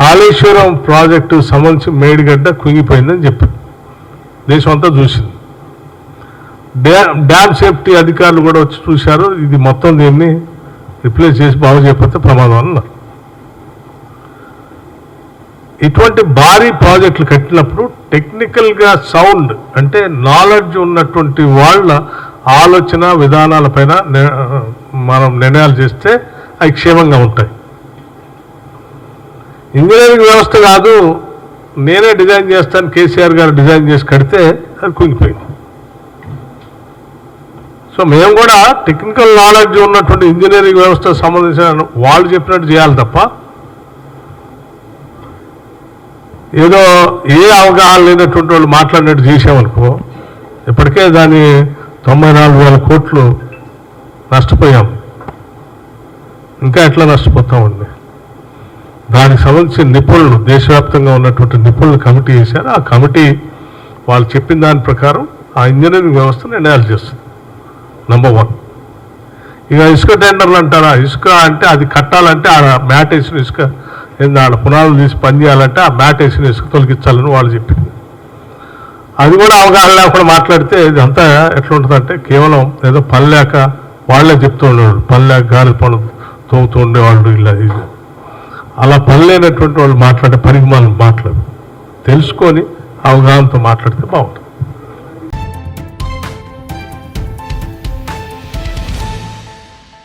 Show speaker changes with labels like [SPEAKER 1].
[SPEAKER 1] Kaleshwaram project సంబంధించి మేడిగడ్డ కుంగిపోయిందని చెప్పారు. దేశం అంతా చూసింది. డ్యా- డ్యామ్ సేఫ్టీ అధికారులు కూడా వచ్చి చూశారు. ఇది మొత్తం దీన్ని రిప్లేస్ చేసి బాగు చేయకపోతే ప్రమాదం అన్నారు. ఇటువంటి భారీ ప్రాజెక్టులు కట్టినప్పుడు టెక్నికల్గా సౌండ్ అంటే నాలెడ్జ్ ఉన్నటువంటి వాళ్ళ ఆలోచన విధానాలపైన ని- మనం నిర్ణయాలు చేస్తే అవి క్షేమంగా ఉంటాయి. ఇంజనీరింగ్ వ్యవస్థ కాదు నేనే డిజైన్ చేస్తాను కేసీఆర్ గారు డిజైన్ చేసి కడితే అది కుంగిపోయింది. సో మేము కూడా టెక్నికల్ నాలెడ్జ్ ఉన్నటువంటి ఇంజనీరింగ్ వ్యవస్థకు సంబంధించిన వాళ్ళు చెప్పినట్టు చేయాలి తప్ప ఏదో ఏ అవగాహన లేనటువంటి వాళ్ళు మాట్లాడినట్టు చేసామనుకో ఇప్పటికే దాని తొంభై నాలుగు వేల కోట్లు నష్టపోయాం. ఇంకా ఎట్లా నష్టపోతామండి? దానికి సంబంధించిన నిపుణులు దేశవ్యాప్తంగా ఉన్నటువంటి నిపుణులు కమిటీ వేశారు. ఆ కమిటీ వాళ్ళు చెప్పిన దాని ప్రకారం ఆ ఇంజనీరింగ్ వ్యవస్థ నిర్ణయాలు చేస్తుంది. నంబర్ వన్ ఇక ఇసుక టెండర్లు అంటారా? ఇసుక అంటే అది కట్టాలంటే ఆ మ్యాట్ వేసిన ఇసుక ఏంది ఆడ పునాదులు తీసి పని చేయాలంటే ఆ మ్యాట్ వేసిన ఇసుక తొలగించాలని వాళ్ళు చెప్పింది. అది కూడా అవగాహన లేకుండా మాట్లాడితే ఇదంతా ఎట్లా ఉంటుందంటే కేవలం ఏదో పని లేక వాళ్ళే చెప్తూ ఉండేవాళ్ళు. పని లేక గాలి పనులు తోగుతూ ఉండేవాళ్ళు ఇలా ఇది. అలా పని లేనటువంటి వాళ్ళు మాట్లాడే పరిమాణం మాట్లాడు. తెలుసుకొని అవగాహనతో మాట్లాడితే బాగుంటుంది.